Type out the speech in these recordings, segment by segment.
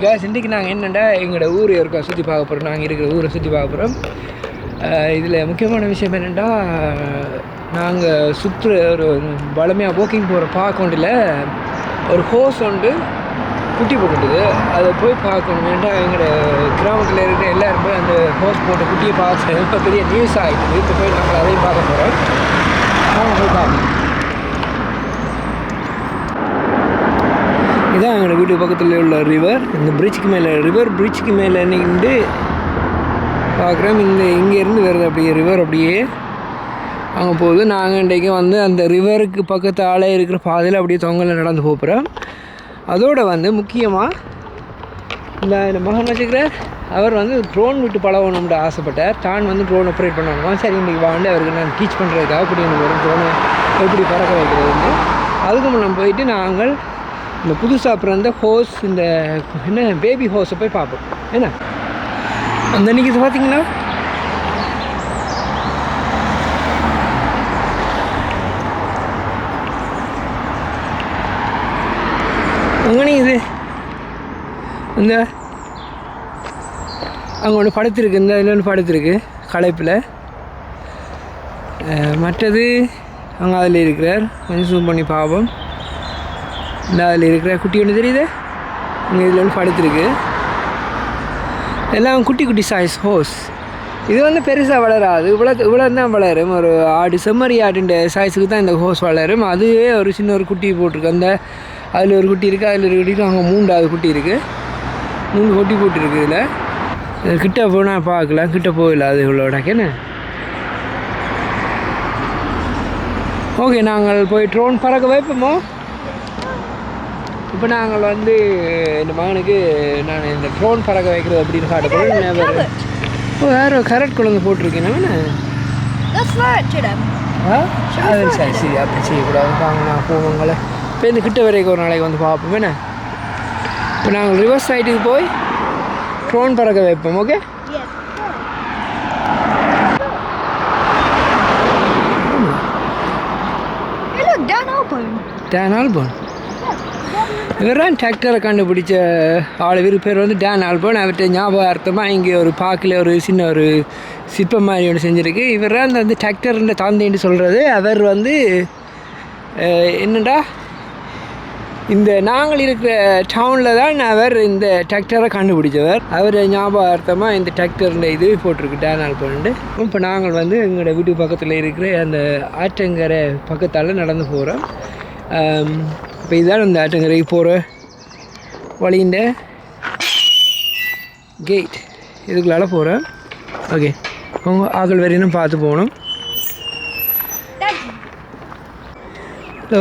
guys இன்றைக்கி நாங்கள் என்னென்னா எங்களோட ஊர் இருக்கோம் சுற்றி பார்க்க போகிறோம் நாங்கள் இருக்கிற ஊரை சுற்றி பார்க்க போகிறோம் இதில் முக்கியமான விஷயம் என்னென்னா நாங்கள் சுற்று ஒரு வளமையாக வாக்கிங் போகிற பார்க்கொண்டில் ஒரு ஹோஸ் ஒன்று குட்டி போட்டுது அதை போய் பார்க்கணும். ஏன்டா எங்களோட கிராமத்தில் இருக்கிற எல்லோரும் போய் அந்த ஹோஸ் போட்ட குட்டியை பார்த்து இப்போ பெரிய நியூஸ் ஆகிடுது இப்போ போய் நாங்கள் அதையும் பார்க்க போகிறோம் நாங்கள் போய் பார்க்கணும் இதான் எங்களோட வீட்டு பக்கத்தில் உள்ள ரிவர் இந்த பிரிட்ஜுக்கு மேலே ரிவர் பிரிட்ஜுக்கு மேலே நின்று பார்க்குறோம் இந்த இங்கேருந்து வருது அப்படியே ரிவர் அப்படியே. அங்கே போகுது. நாங்கள் இன்றைக்கும் வந்து அந்த ரிவருக்கு பக்கத்து ஆளே இருக்கிற பாதையில் அப்படியே தொங்கலில் நடந்து போகிறோம் அதோடு வந்து முக்கியமாக இந்த இந்த மகன் வச்சுக்கிற அவர் வந்து ட்ரோன் விட்டு பழகணும்னு ஆசைப்பட்டார். தான் வந்து ட்ரோன் ஆப்ரேட் பண்ணணுமா? சரி இன்றைக்கி வாண்டு அவருக்கு நான் டீச் பண்ணுறதுக்காக அப்படி எனக்கு வரும். ட்ரோனை எப்படி பறக்க வைக்கிறதுன்னு அதுக்கு முன்னே போயிட்டு நாங்கள் இந்த புதுசாக பிறந்த ஹோஸ் இந்த என்ன பேபி ஹோஸை போய் பார்ப்போம். என்ன? அந்த அன்றைக்கி இது பார்த்தீங்கன்னா அங்கே இது இந்த அங்கே ஒன்று படுத்துருக்கு இந்த இதில் ஒன்று படுத்துருக்கு களைப்பில். மற்றது அங்கே அதில் இருக்கிறார். கொஞ்சம் ஜூம் பண்ணி பார்ப்போம். இந்த அதில் இருக்கிற குட்டி ஒன்று தெரியுது? இங்கே இதில் ஒன்று படுத்துருக்கு எல்லாம் குட்டி குட்டி சைஸ் ஹோஸ் இது வந்து பெருசாக வளராது. இவ்வளோ இவ்வளோ தான் வளரும். ஒரு ஆடு செம்மறி ஆடுன்ற சைஸுக்கு தான் இந்த ஹோஸ் வளரும். அதுவே ஒரு சின்ன ஒரு குட்டி போட்டிருக்கு. அந்த அதில் ஒரு குட்டி இருக்குது அதில் ஒரு குட்டி இருக்குது அங்கே மூன்றாவது குட்டி இருக்குது மூணு குட்டி போட்டிருக்கு இதில். கிட்ட போனால் பார்க்கலாம். கிட்ட போகல அது இவ்வளோடாக்கேன்னு ஓகே நாங்கள் போய் ட்ரோன் பறக்க வைப்போமோ? இப்போ நாங்கள் வந்து இந்த மகனுக்கு நான் இந்த ட்ரோன் பறக்க வைக்கிறது அப்படின்னு காட்ட போகிறேன் ஓ வேறு கரெக்ட் குழந்தை போட்டிருக்கேன். ஆ? அது சரி சரி அப்படி செய்யக்கூடாது. வாங்க நான் போவோங்களே இப்போ இந்த கிட்ட வரைக்கும் ஒரு நாளைக்கு வந்து பார்ப்போம். என்ன? இப்போ நாங்கள் ரிவர்ஸ் சைட்டுக்கு போய் ட்ரோன் பறக்க வைப்போம் okay. Hey, look, Dan Albon. Dan இவர் தான் டிராக்டரை கண்டுபிடிச்ச ஆள். இவர் பேர் வந்து டேன் ஆல்போன் அவர்கிட்ட ஞாபகார்த்தமாக இங்கே ஒரு பார்க்கில் ஒரு சின்ன ஒரு சிற்பம் மாதிரி ஒன்று செஞ்சுருக்கு. இவர் தான் அந்த வந்து டிராக்டர்ன்ற தாந்தேன்னு சொல்கிறது அவர் வந்து என்னடா இந்த நாங்கள் இருக்கிற டவுனில் தான் அவர் இந்த டிராக்டரை கண்டுபிடிச்சவர். அவர் ஞாபகார்த்தமாக இந்த டிராக்டரில் இது போட்டிருக்கு டேன் ஆல்போன்ட்டு இப்போ நாங்கள் வந்து எங்களோட வீட்டு பக்கத்தில் இருக்கிற அந்த ஆற்றங்கரை பக்கத்தால் நடந்து போகிறோம் இப்போ இதுதான் அந்த ஆற்றங்கரைக்கு போகிற வழியின் கேட் இதுக்குள்ளால போகிறேன் ஓகே உங்க ஆக்கள் வரையும் பார்த்து போகணும். ஹலோ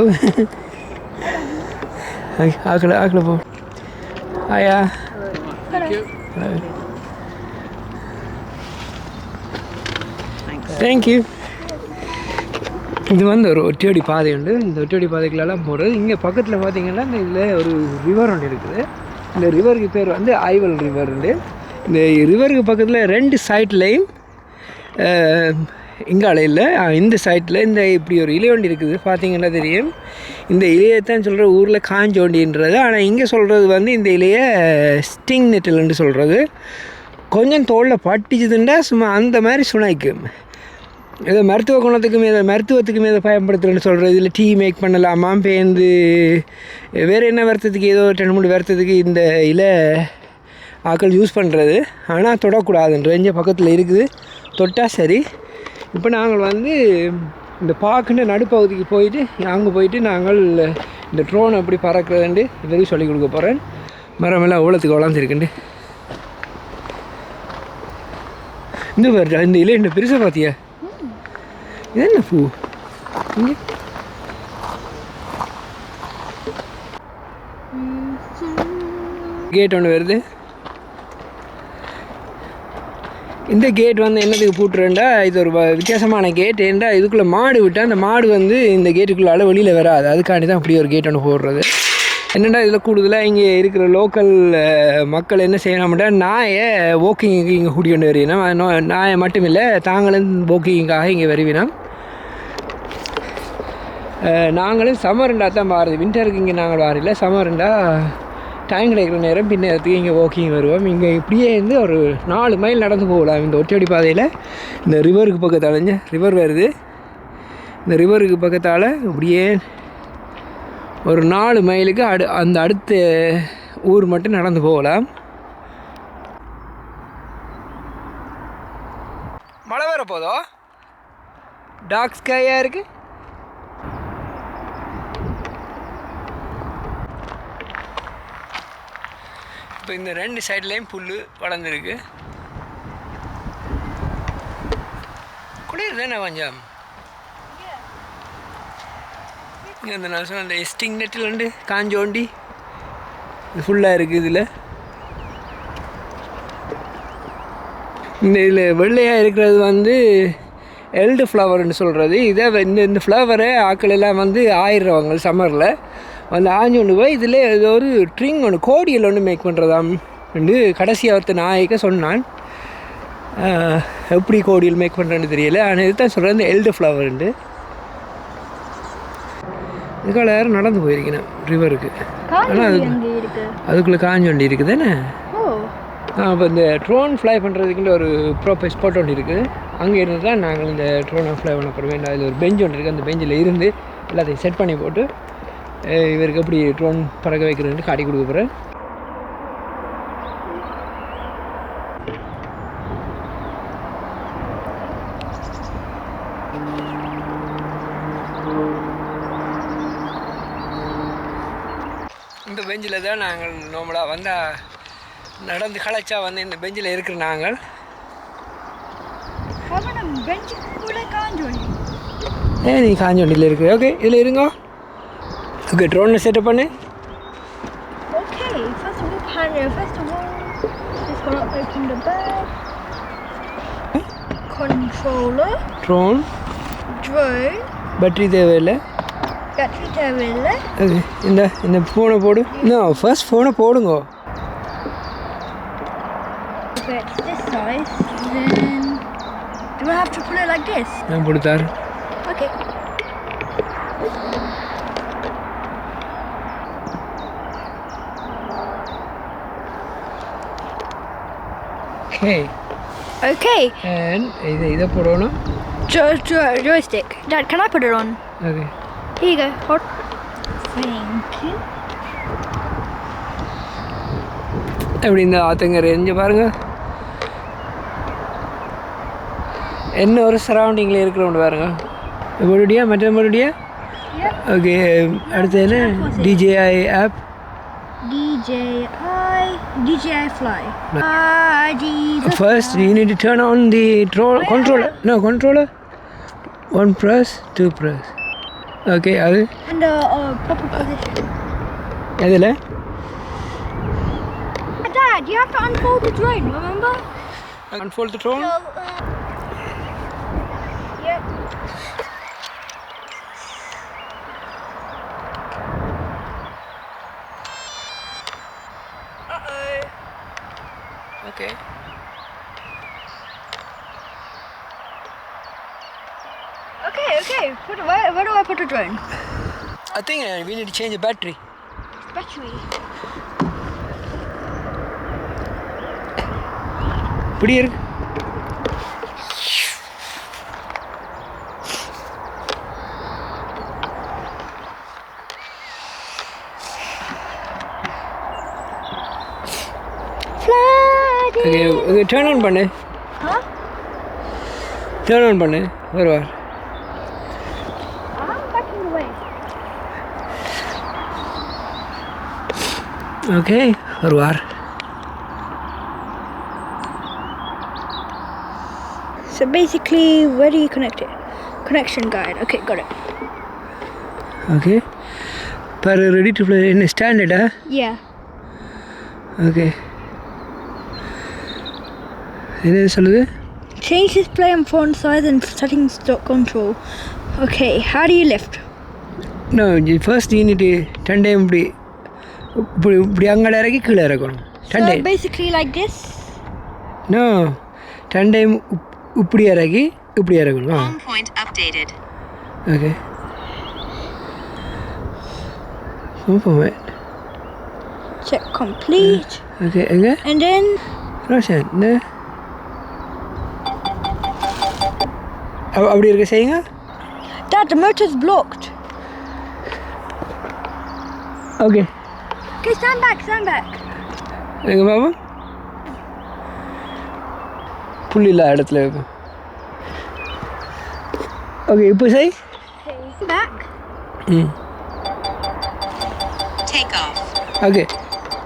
ஆக்களை ஆக்களை போ. ஆயா தேங்க்யூ இது வந்து ஒரு ஒற்றையடி பாதை உண்டு. இந்த ஒற்றையடி பாதைகளெல்லாம் போகிறது இங்கே பக்கத்தில் பார்த்தீங்கன்னா இந்த இதில் ஒரு ரிவர் ஒன்று இருக்குது. இந்த ரிவருக்கு பேர் வந்து ஐவல் ரிவர் உண்டு. இந்த ரிவருக்கு பக்கத்தில் ரெண்டு சைட்லேயும் இங்கால இல்லை இந்த சைட்டில் இந்த இப்படி ஒரு இலையொண்டி இருக்குது. பார்த்தீங்கன்னா தெரியும். இந்த இலையைத்தான் சொல்கிற ஊரில் காஞ்சோண்டின்றது. ஆனால் இங்கே சொல்கிறது வந்து இந்த இலையை ஸ்டிங் நெட்டில்னு சொல்கிறது கொஞ்சம் தோளில் பட்டிச்சுதுண்டா சும்மா அந்த மாதிரி சுனைக்கும் ஏதோ மருத்துவ குணத்துக்கு மீத மருத்துவத்துக்கு மீத பயன்படுத்துகிறேன்னு சொல்கிறது இதில் டீ மேக் பண்ணலாமா பேந்து வேறு என்ன வருத்தத்துக்கு ஏதோ ரெண்டு மூணு வருத்தத்துக்கு இந்த இலை ஆக்கள் யூஸ் பண்ணுறது ஆனால் தொடக்கூடாதுன்ற இங்கே பக்கத்தில் இருக்குது. தொட்டால் சரி. இப்போ நாங்கள் வந்து இந்த பார்க்குன்ற நடுப்பகுதிக்கு போயிட்டு அங்கே போயிட்டு நாங்கள் இந்த ட்ரோன் எப்படி பறக்கிறதுண்டு இவரையும் சொல்லிக் கொடுக்க போகிறேன் மரமெல்லாம் அவ்வளோத்துக்கு வளர்ந்துருக்குண்டு இந்த பாரு இந்த இலை இந்த பெருசாக பார்த்தியா இது என்ன பூ? இங்கே? கேட் ஒன்று வருது. இந்த கேட் வந்து என்னதுக்கு பூட்டுறேன்டா. இது ஒரு வித்தியாசமான கேட் ஏன்டா இதுக்குள்ளே மாடு விட்டால் அந்த மாடு வந்து இந்த கேட்டுக்குள்ளால வெளியில் வராது. அதுக்காண்டி தான் அப்படி ஒரு கேட் ஒன்று போடுறது. என்னென்னா இதில் கூடுதலாக இங்கே இருக்கிற லோக்கல் மக்கள் என்ன செய்யணும்டா நாயை வாக்கிங்க்கு இங்கே கூட்டி கொண்டு வருவினா நாயை மட்டும் இல்லை தாங்களும் வாக்கிங்காக இங்கே வருவினா நாங்களும் சம்மருண்டா தான் மாறுது. வின்டருக்கு இங்கே நாங்கள் வாரில்ல. சம்மருண்டா டைம் கிடைக்கிற நேரம் பின்னத்துக்கு இங்கே வாக்கிங் வருவோம். இங்கே இப்படியே இருந்து ஒரு நாலு மைல் நடந்து போகலாம். இந்த ஒற்றடி பாதையில் இந்த ரிவருக்கு பக்கத்தால். ரிவர் வருது. இந்த ரிவருக்கு பக்கத்தால் இப்படியே ஒரு நாலு மைலுக்கு அடு அந்த அடுத்த ஊர் மட்டும் நடந்து போகலாம். மழை வர போதோ? டார்க் ஸ்கையாக இருக்குது இப்போ இந்த ரெண்டு சைட்லேயும் புல் வளர்ந்துருக்கு. குளிர் தானே கொஞ்சம்? இங்கே அந்த நான் சொன்ன அந்த எஸ்டிங் நெட்டில் வந்து காஞ்சோண்டி இது ஃபுல்லாக இருக்குது இதில். இந்த இதில் வெள்ளையாக இருக்கிறது வந்து எல்டு ஃப்ளவர்னு சொல்கிறது இதை இந்த இந்த ஃப்ளவரை ஆக்கள் எல்லாம் வந்து ஆயிடுறவங்க சம்மரில் வந்து ஆஞ்சு கொண்டு போய் இதில் ஏதோ ஒரு ட்ரிங் ஒன்று கோடியல் ஒன்று மேக் பண்ணுறதாம் என்று கடைசியாக ஒருத்தர் நாயக்க சொன்னான். எப்படி கோடியல் மேக் பண்ணுறேன்னு தெரியல. ஆனால் இதுதான் சொல்கிறேன் இந்த எல்டு ஃப்ளவர்ண்டு இதுக்கால யாரும் நடந்து போயிருக்கேன் ரிவருக்கு ஆனால் அது அதுக்குள்ளே காஞ்சொண்டி இருக்குது தானே அப்போ இந்த ட்ரோன் ஃப்ளை பண்ணுறதுக்குள்ள ஒரு ப்ராப்பர் ஸ்பாட் ஒன்று இருக்குது அங்கே இருந்து தான் நாங்கள் இந்த ட்ரோனை ஃப்ளை பண்ண போகிறோம் அதில் ஒரு பெஞ்ச் ஒன்று இருக்குது அந்த பெஞ்சில் இருந்து எல்லாத்தையும் செட் பண்ணி போட்டு இவருக்கு எப்படி ட்ரோன் பறக்க வைக்கிறதுன்னு காட்டி கொடுக்க போகிறேன் இந்த பெஞ்சில் தான் நாங்கள் நார்மலாக வந்தால் நடந்து களைச்சா வந்து இந்த பெஞ்சில் இருக்கிற நாங்கள். ஏ நீ காஞ்சோண்டியில் இருக்குது ஓகே இதில் இருங்க. ஓகே ட்ரோனை செட்டப் பண்ணு Okay, first of all, Hannah, first of all, just gonna open the bag. Controller, drone drone, battery தேவையில்லை battery தேவையில்லை ஓகே இந்த இந்த ஃபோனை போடு இன்னும் ஃபர்ஸ்ட் ஃபோனை போடுங்க If it's this size, then do I have to put it like this? நான் கொடுத்தாரு Okay. ஓகே Okay, அண்ட் இதை இதை போடணும் jo- jo- joystick. Dad, can I put it on? Okay Here you go. Hold. Thank you. எப்படி இந்த ஆத்தங்க range பாருங்க என்ன ஒரு சரௌண்டிங்கில் இருக்கிறவங்க பாருங்க மறுபடியா மற்ற மறுபடியா. ஓகே அடுத்து என்ன DJI app DJI, DJI Fly. Ah, Jesus. First, you need to turn on the tro- controller. No, controller. One press, two press. Okay, அது In the uh, proper position. எதில் Dad, you have to unfold the drone, remember? unfold the drone. uh, put the drone? I think uh, we need to change the battery. Battery. இப்படி இருக்கு. Okay turn on பண்ணு Huh? Turn on பண்ணு வருவார் Okay, au revoir. So basically, where do you connect it? Connection guide. Okay, got it. Okay. Per ready to play in standard, huh? Yeah. Okay. Change display and font size and settings dot control. Okay, how do you lift? No, first you need to turn down. இப்படி இப்படி அங்கே இறக்கி கீழே இறக்கணும் time basically like this. No time இப்படி இறக்கி இப்படி இறக்கணும். Okay super Check complete. Okay எங்கே? And then ரோஷன் அப்படி இருக்க செய்யுங்க. Dad, the motor's blocked. Okay Okay, stand back, stand back. எங்க பாப்பா புள்ளி இல்லாத இடத்துல வைப்போம் ஓகே இப்போ செய். Back. ம் Take off. ஓகே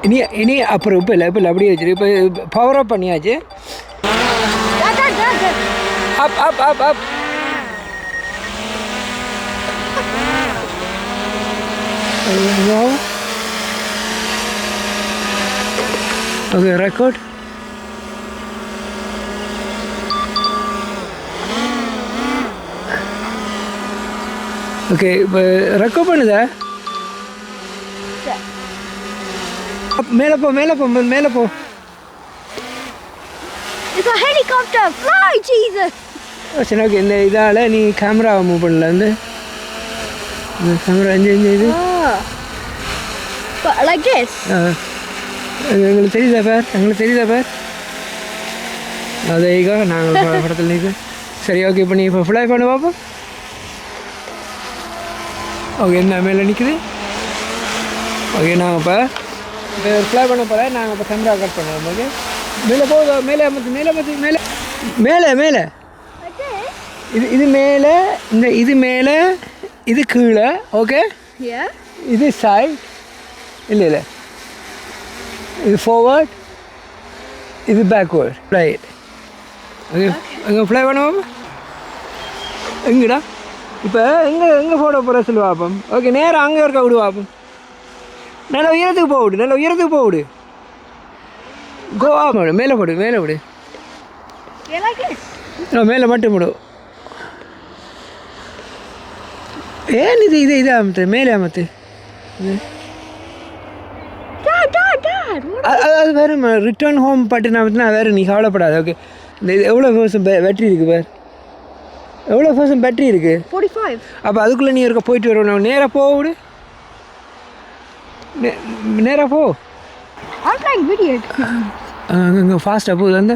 இனி இனி அப்புறம் இப்போ இல்லை இப்போ இல்லை அப்படியே வச்சிரு இப்போ பவர் அப் பண்ணியாச்சு Dad, dad, dad, dad. Up up up up okay record okay இப்போ ரெக்கார்ட் பண்ணுதா மேலே போ மேலே போ மேலே போ It's a helicopter. Fly, Jesus. சரி ஓகே இந்த இதால் நீ கேமராவை மூவ் பண்ணல வந்து இந்த கேமரா இங்கே இங்கே இது Oh. But like this. ஆ. எங்க- எங்களுக்கு தெரியுதா பேர் எங்களுக்கு தெரியுதா பேர் அதே ஈகோ நாங்கள் படத்தில் நிற்கு சரி ஓகே இப்போ நீ இப்போ ஃப்ளை பண்ணு பார்ப்போம் ஓகே என்ன மேலே நிற்குது ஓகே நாங்கள் இப்போ ஃப்ளை பண்ண போல நாங்கள் இப்போ கேமரா கட் பண்ணுவோம் ஓகே மேலே போகுதா மேலே அமர்த்து மேலே அமர்த்து மேலே. மேலே மேலே? இது இது மேலே இந்த இது மேலே இது கீழே ஓகே. இது சைட் இல்லை இல்லை. இது ஃபார்வர்ட் இது பேக்வேர்ட் ரைட் அங்கே ஃப்ளை பண்ணுவோம்? எங்கடா? இப்போ எங்கே எங்கே போட போகிற சொல்லு பார்ப்போம் ஓகே நேரம் அங்கே இருக்க விடு பார்ப்போம் நல்ல உயரத்துக்கு போக விடு நல்ல உயரத்துக்கு போக விடு. கோவா போடு மேலே போடு. மேலே. ஆ, மேலே மட்டும் விடு ஏன் இது இது இது அமத்து? மேலே அமத்து. What? அது வேறு ரிட்டர்ன் ஹோம் பட்டு நான் வேறு நீ கவலைப்படாத ஓகே இந்த இது எவ்வளோ வருஷம் பேட்டரி இருக்குது பேர்? எவ்வளோ வருஷம் பேட்டரி இருக்குது 45. அப்போ அதுக்குள்ளே நீ இருக்க போயிட்டு வரணும் நேராக போ விடு. நேராக போ. Playing video. அங்கே ஃபாஸ்ட்டாக போகுது அந்த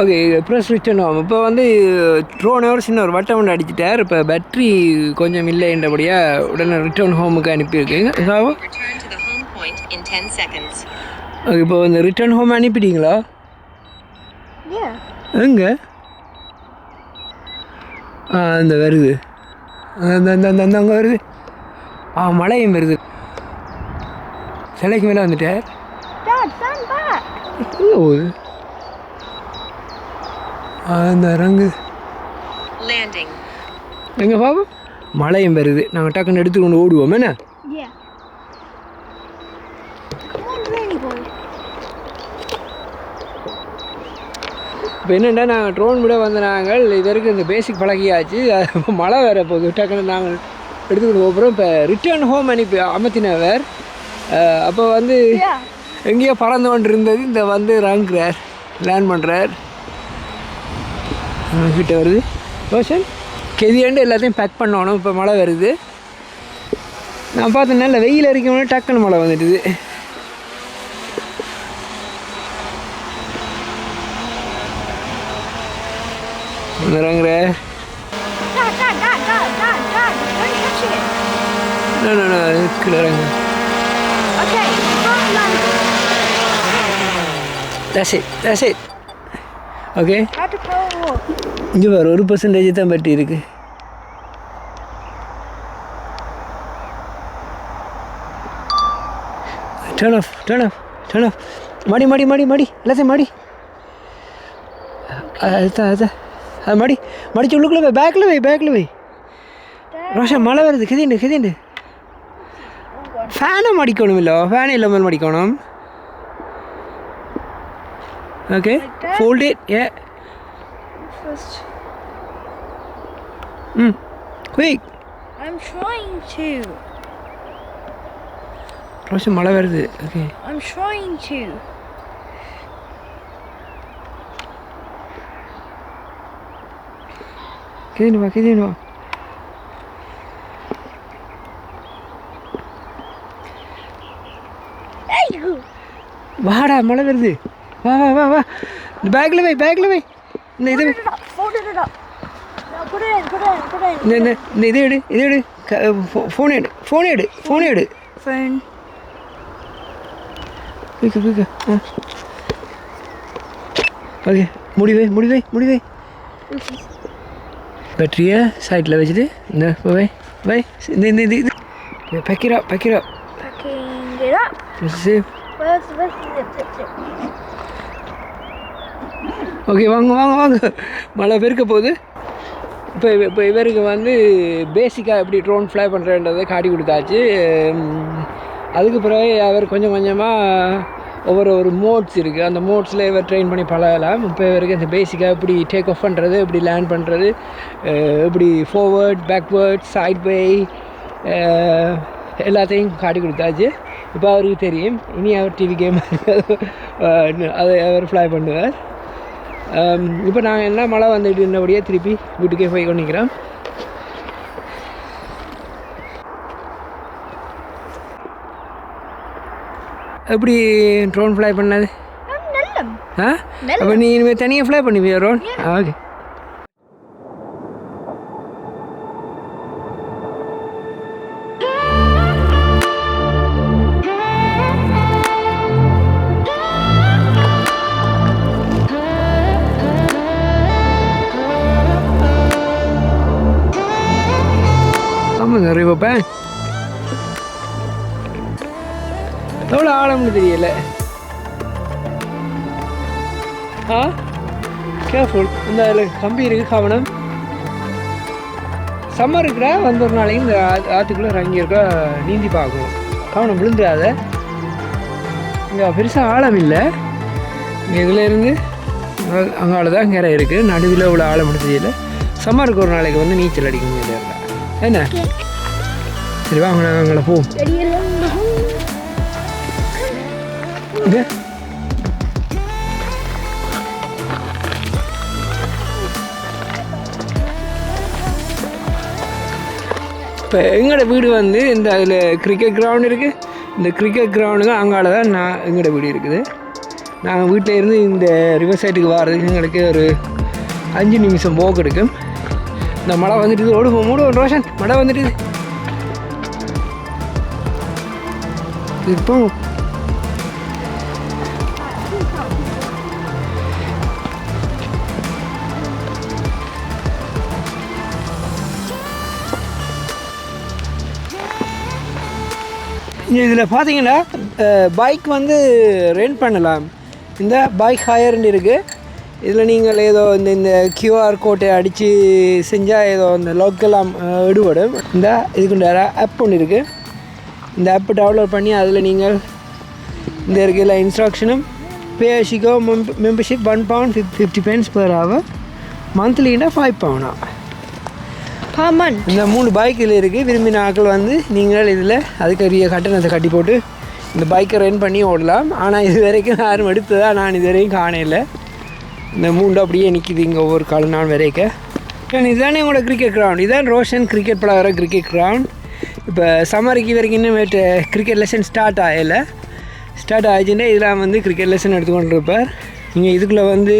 ஓகே ப்ரெஸ் ரிட்டர்ன் ஆகும். இப்போ வந்து ட்ரோன் ஒரு சின்ன ஒரு வட்டம் ஒன்று அடிச்சிட்டார். இப்போ பேட்ரி கொஞ்சம் இல்லைன்றபடியாக உடனே ரிட்டர்ன் ஹோமுக்கு அனுப்பியிருக்கீங்க சாவோ? Return to the home point in 10 seconds. Okay இப்போ இந்த ரிட்டர்ன் ஹோம் அனுப்பிட்டீங்களா? Yeah. எங்கே? ஆ இந்த வருது. அந்த அந்த அந்த அங்கே வருது. ஆ மழையும் வருது. சிலைக்கு மேலே வந்துட்டார். Dad, stand back. எங்கே பாப்போம் மழையும் வருது. நாங்கள் டக்குன்னு எடுத்துக்கொண்டு ஓடுவோம். என்ன. இப்போ என்னென்னா நாங்கள் ட்ரோன் விட வந்த நாங்கள் இது வரைக்கும் இந்த பேசிக் பழகியாச்சு. மழை வேற போகுது. டக்குன்னு நாங்கள் எடுத்துக்கிட்டு போகிறோம் இப்போ ரிட்டர்ன் ஹோம் அனுப்பி அமர்த்தினவர். அப்போ வந்து Yeah. எங்கேயோ பறந்து கொண்டு இருந்தது இந்த வந்து இறங்குறார். லேண்ட் பண்ணுறார் கிட்ட வருது ரோஷன் கெதியாண்டு எல்லாத்தையும் பேக் பண்ணணும். இப்போ மழை வருது. நான் பார்த்தேன் நல்ல வெயில் அடிக்கணும் டக்குன்னு மழை வந்துட்டுது இறங்குற Dad, that's it that's it. Okay இங்கே வேறு ஒரு பர்சன்டேஜ் தான் பட்டி இருக்கு. Turn off turn off turn off மடி மடி மடி மடி. எல்லாத்தையும் மடி? அதுதான் அதுதான் அது மடி மடிச்சு உள்ளுக்குள்ள போய் பேக்கில் போய் பேக்கில் போய் ரோஷன் மழை வருது. கிதிண்டு கிதிண்டு. ஃபேனை மடிக்கணும் இல்லை. ஃபேன் இல்லாமல் மடிக்கணும். ஓகே ஃபோல்டே ஏ First, hmm quick I'm trying to. Roshan மழை வருது. Okay I'm trying to. கிதிண்டு வா கிதிண்டு வா. வாடா மழை வருது. வா வா வா வா. பேக்கில் வை பேக்கில் வை. இந்த இது Folded it up. Folded it up. Now put it in. Put it in. Put it in. இந்த இந்த இந்த இது எடு இது எடு ஃபோன் எடு ஃபோன் எடு ஃபோன் எடு Phone. குயிக்க குயிக்க ஆ ஓகே முடிவை முடிவை முடிவை பேட்டரியை சைட்டில் வச்சுட்டு இந்த இப்போ வை வை இந்த இந்த இது இது பக்கிரா பக்கிரா ஓகே வாங்க வாங்க வாங்க. மழை பெருக்க போகுது. இப்போ இப்போ இவருக்கு வந்து பேசிக்காக எப்படி ட்ரோன் ஃப்ளை பண்ணுறன்றதை காட்டி கொடுத்தாச்சு. அதுக்கு பிறகு அவர் கொஞ்சம் கொஞ்சமாக ஒவ்வொரு ஒரு மோட்ஸ் இருக்குது அந்த மோட்ஸில் இவர் ட்ரெயின் பண்ணி பழகலாம். இப்போ இவருக்கு அந்த பேசிக்காக எப்படி டேக் ஆஃப் பண்ணுறது எப்படி லேண்ட் பண்ணுறது எப்படி ஃபார்வர்ட் பேக்வேர்ட் சைட் பை எல்லாத்தையும் காட்டி கொடுத்தாச்சு. இப்போ அவருக்கு தெரியும். இனி அவர் டிவி கேம் அதை அவர் ஃப்ளை பண்ணுவார். இப்போ நாங்கள் என்ன மழை வந்துட்டு இருந்தபடியே திருப்பி வீட்டுக்கே போய் கொண்டிருக்கிறோம் எப்படி ட்ரோன் ஃப்ளை பண்ணது. ஆ அப்போ நீ இனிமேல் தனியாக ஃப்ளை பண்ணுவியா ட்ரோன் ஓகே ஆமாங்க எவ்வளோ ஆழம்னு தெரியல. ஆ? கேர்ஃபுல் இந்த அதில் கம்பி இருக்கு கவனம். சம்மர் இருக்கிற வந்து ஒரு நாளைக்கு இந்த ஆற்றுக்குள்ளே ஆத்துக்குள்ளே இறங்கி இருக்கா நீந்தி பார்க்கணும் கவனம் விழுந்துடாத. இங்கே பெருசாக ஆழம் இல்லை. இங்கே இதில் இருந்து அங்கால தான் கரை இருக்குது நடுவில் இவ்வளோ ஆழம் தெரியல. சம்மருக்கு ஒரு நாளைக்கு வந்து நீச்சல் அடிக்க முடியல. என்ன? சரி வாங்க நாங்கள் அங்கே போவோம் இப்போ எங்களோட வீடு வந்து இந்த அதில் கிரிக்கெட் கிரவுண்ட் இருக்குது இந்த கிரிக்கெட் கிரவுண்டுங்க அங்கால தான் நான் எங்களோட வீடு இருக்குது. நாங்கள் வீட்டில் இருந்து இந்த ரிவர் சைட்டுக்கு வர்றதுக்கு எங்களுக்கு ஒரு அஞ்சு நிமிஷம் போக்கு எடுக்கும். இந்த மழை வந்துட்டு ஓடு மூடு ரோஷன் மழை வந்துட்டு இப்போ இதில் பார்த்தீங்கன்னா பைக் வந்து ரெண்ட் பண்ணலாம். இந்த பைக் ஹையர்னு இருக்குது இதில் நீங்கள் ஏதோ இந்த இந்த கியூஆர் கோட்டை அடித்து செஞ்சால் ஏதோ இந்த லோக்கெல்லாம் விடுபடும் இந்த இதுக்குண்டார ஆப் ஒன்று இருக்குது இந்த ஆப்பை டவுன்லோட் பண்ணி அதில் நீங்கள் இந்த இருக்கிற இன்ஸ்ட்ரக்ஷனும் பேஷிக்கோ membership one pound fif fifty pence per hour மந்த்லின்னா five பவுனா month. இந்த மூணு பைக் இதில் இருக்குது விரும்பின ஆட்கள் வந்து நீங்கள் இதில் அதுக்குரிய கட்டணத்தை கட்டி போட்டு இந்த பைக்கை ரென் பண்ணி ஓடலாம். ஆனால் இது வரைக்கும் யாரும் எடுத்ததா நான் இது வரைக்கும் காணையில் இந்த மூண்டு அப்படியே நிற்கிது இங்கே ஒவ்வொரு கால நாள் வரைக்கும். இதுதானே உங்களோட கிரிக்கெட் கிரவுண்ட் இதுதான் ரோஷன் கிரிக்கெட் பழகிற கிரிக்கெட் கிரவுண்ட் இப்போ சம்மருக்கு வரைக்கும் இன்னும் கிரிக்கெட் லெசன் ஸ்டார்ட் ஆகல. ஸ்டார்ட் ஆகிடுச்சுன்னா இதெல்லாம் வந்து கிரிக்கெட் லெசன் எடுத்துக்கொண்டு இருப்பார். நீங்கள் இதுக்குள்ளே வந்து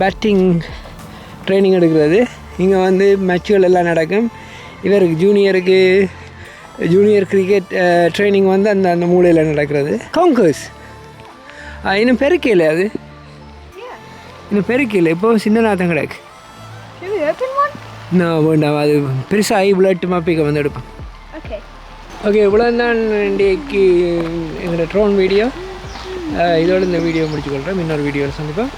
பேட்டிங் ட்ரைனிங் எடுக்கிறது. இங்கே வந்து மேட்சுகள் எல்லாம் நடக்கும். இவருக்கு ஜூனியருக்கு ஜூனியர் கிரிக்கெட் ட்ரைனிங் வந்து அந்த அந்த மூலையில் நடக்கிறது. காங்கர்ஸ் இன்னும் பெருக்கையில் அது. இன்னும் பெருக்கையில் இப்போ சின்ன நாத்தம் கிடக்கு. இன்னும் வேண்டாம். அது பெருசாக ஐ பிளட் மாப்பிக்க வந்து எடுப்போம். Okay. ஓகே இவ்வளோ தான் இன்றைக்கு எங்களோட ட்ரோன் வீடியோ இதோட இந்த வீடியோ முடிச்சுக்கொள்கிறோம் இன்னொரு வீடியோவில் சந்திப்போம்.